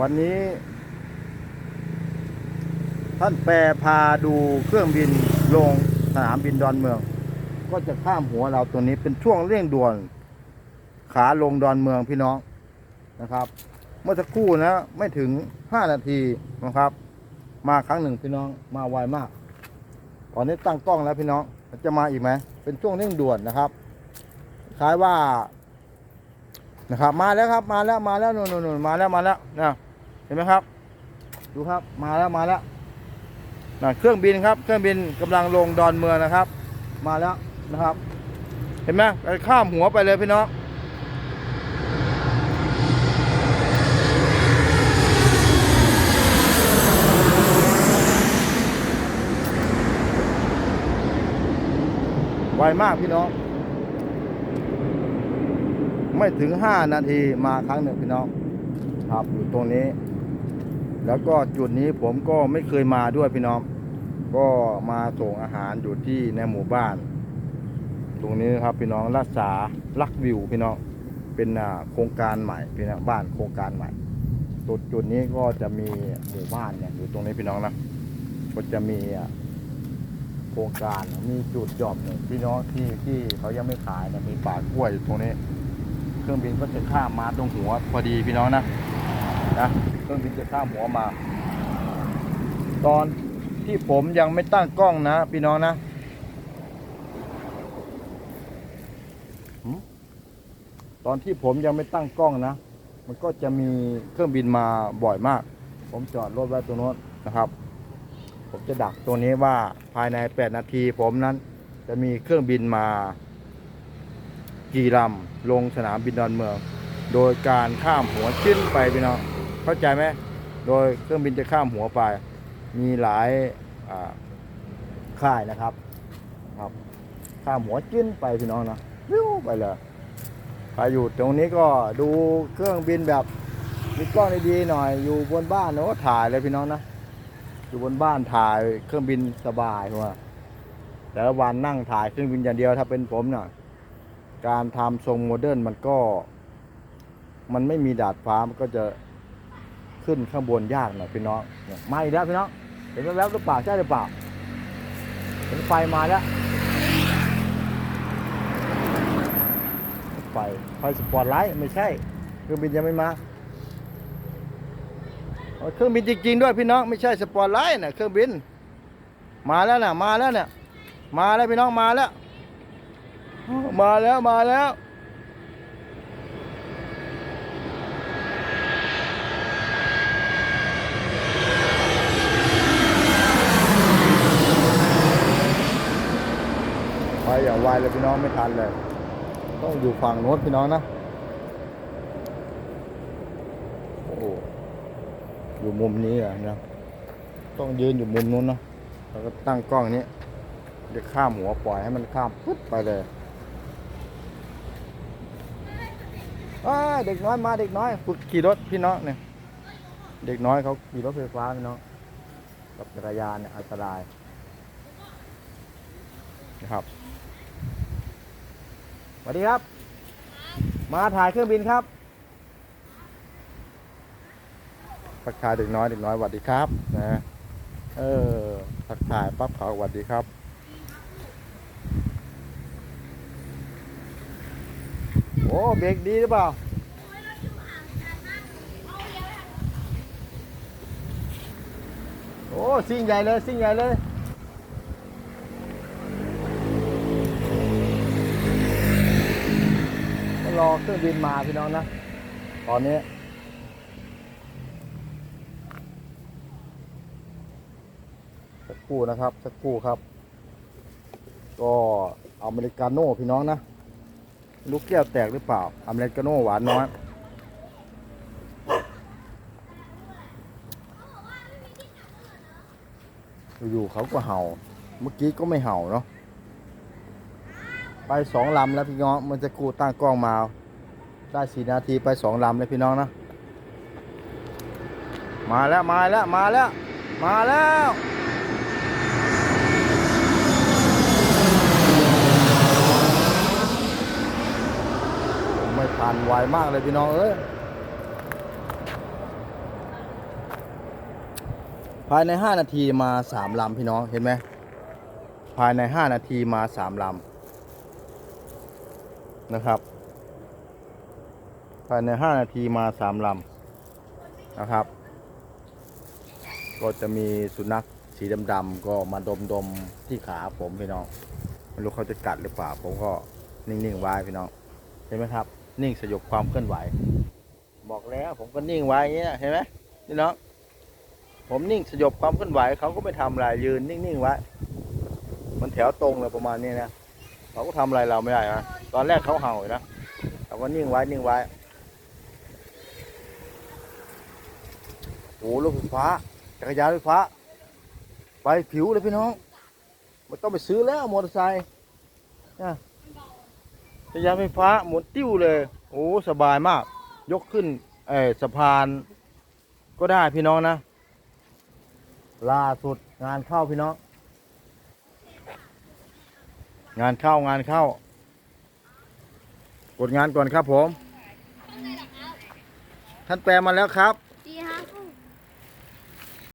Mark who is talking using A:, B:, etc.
A: วันนี้ ท่านแปรพาดูเครื่องบินลงสนามบินดอนเมือง ก็จะข้ามหัวเราตัวนี้เป็นช่วงเร่งด่วน ขาลงดอนเมืองพี่น้องนะครับ เมื่อสักครู่นะไม่ถึง5นาทีนะครับ มาครั้งหนึ่งพี่น้องมาไวมากตอนนี้ตั้งกล้องแล้วพี่น้องจะมาอีกไหมเป็นช่วงเร่งด่วนนะครับคล้ายว่านะครับ มาแล้วครับมาแล้วมาแล้วนู่นนู่นนู่นมาแล้วมาแล้วนะ ห็นไหมครับ ดูครับมาแล้วมาแล้วนะเครื่องบินครับ เครื่องบินกำลังลงดอนเมืองนะครับ มาแล้วนะครับ เห็นไหมข้ามหัวไปเลยพี่น้องไวมากพี่น้อง ไม่ถึง5นาทีมาครั้งหนึ่งพี่น้อง ครับอยู่ตรงนี้ แล้วก็จุดนี้ผมก็ไม่เคยมาด้วยพี่น้อง ก็มาส่งอาหารอยู่ที่ในหมู่บ้าน ตรงนี้นะครับพี่น้องรักษาลักวิวพี่น้อง เป็นโครงการใหม่พี่น้องบ้านโครงการใหม่จุดจุดนี้ก็จะมีหมู่บ้านเนี่ยอยู่ตรงนี้พี่น้องนะ ก็จะมีโครงการมีจุดจอบหนึ่งพี่น้องที่ที่เขายังไม่ขายนะมีป่ากล้วยอยู่ตรงนี้ เครื่องบินก็จะข้ามมาตรงหัวพอดีพี่น้องนะ นะเครื่องบินจะข้ามหัวมา ตอนที่ผมยังไม่ตั้งกล้องนะพี่น้องนะหืมตอนที่ผมยังไม่ตั้งกล้องนะ มันก็จะมีเครื่องบินมาบ่อยมาก ผมจอดรถไว้ตรงโน้นนะครับ ผมจะดักตัวนี้ว่าภายใน 8 นาที ผมนั้นจะมีเครื่องบินมากี่ลำลงสนามบินดอนเมือง โดยการข้ามหัวชิ้นไปพี่น้อง เข้าใจไหมโดยเครื่องบินจะข้ามหัวไป มีหลายอ่าค่ายนะครับครับ ข้ามหัวจิ้นไปพี่น้องนะวิวไปเลยใครอยู่ตรงนี้ก็ดูเครื่องบินแบบมีกล้องดีๆหน่อย อยู่บนบ้านเนาะถ่ายเลยพี่น้องนะอยู่บนบ้านถ่ายเครื่องบินสบายว่าแต่ละวันนั่งถ่ายเครื่องบินอย่างเดียวถ้าเป็นผมน่ะการทำทรงโมเดิร์นมันก็ มันไม่มีดาดฟ้ามันก็จะ ขึ้นข้างบนยากหน่อยพี่น้องมาอีกแล้วพี่น้องเห็นแว๊บๆหรือเปล่าใช่หรือเปล่าเห็นไฟมาแล้วไฟไฟสปอร์ตไลท์ไม่ใช่เครื่องบินยังไม่มาเครื่องบินจริงๆด้วยพี่น้องไม่ใช่สปอร์ตไลท์นะเครื่องบิน มาแล้วนะมาแล้วเนี่ยมาแล้วพี่น้องมาแล้ว มาแล้วมาแล้ว ไปอย่างไวเลยพี่น้องไม่ทันเลย ต้องอยู่ฝั่งโน้นพี่น้องนะโอ้โหอยู่มุมนี้อะนะต้องยืนอยู่มุมนู้นนะแล้วก็ตั้งกล้องนี้จะข้ามหัวปล่อยให้มันข้ามปุ๊บไปเลยเด็กน้อยมาเด็กน้อยฝึกขี่รถพี่น้องเนี่ยเด็กน้อยเขาขี่รถไฟฟ้าพี่น้องกับจักรยานเนี่ยอันตรายนะครับ สวัสดีครับ มาถ่ายเครื่องบินครับทักทายเด็กน้อยเด็กน้อยสวัสดีครับ นะเออทักทายปั๊บเขาสวัสดีครับโอ้เบรกดีหรือเปล่าโอ้ซิ่งใหญ่เลยซิ่งใหญ่เลยก็ร อเครื่องบินมาพี่น้องนะ ตอนนี้ สักคู่นะครับ สักคู่ครับ ก็อเมริกาโน่พี่น้องนะ ลูกแก้วแตกหรือเปล่า อเมริกาโน่หวานน้อยอยู่เขาก็เห่า เมื่อกี้ก็ไม่เห่าเนาะ ไปสองลำแล้วพี่น้องมันจะกูตั้งกล้องมา ได้สี่นาทีไปสองลำเลยพี่น้องนะ มาแล้วมาแล้วมาแล้ว มาแล้วไม่ทันไวมากเลยพี่น้องเอ้ยภายใน 5 นาทีมา 3 ลำ พี่น้อง เห็นไหม ภายใน 5 นาทีมา 3 ลำ นะครับ ภายใน 5 นาทีมา3ลำนะครับ ก็จะมีสุนัขสีดำๆก็มาดมๆที่ขาผมพี่น้องไม่รู้เขาจะกัดหรือเปล่า ผมก็นิ่งๆไว้พี่น้องเห็นไหมครับ นิ่งสยบความเคลื่อนไหว บอกแล้วผมก็นิ่งไว้อย่างเงี้ยเห็นไหมพี่น้องผมนิ่งสยบความเคลื่อนไหวเขาก็ไม่ทำอะไรยืนนิ่งๆไว้ มันแถวตรงเลยประมาณนี้นะเขาก็ทำอะไรเราไม่ได้นะ ตอนแรกเขาเห่าอยู่นะเราก็นิ่งไว้นิ่งไว้ โอ้รถไฟฟ้า จักรยานไฟฟ้า ไปผิวเลยพี่น้องไม่ต้องไปซื้อแล้วมอเตอร์ไซค์นะจักรยานไฟฟ้าหมุนติ้วเลย โอ้สบายมาก ยกขึ้นเออสะพาน ก็ได้พี่น้องนะล่าสุดงานเข้าพี่น้อง งานเข้างานเข้า ดงานก่อนครับผม ท่านแปลมาแล้วครับ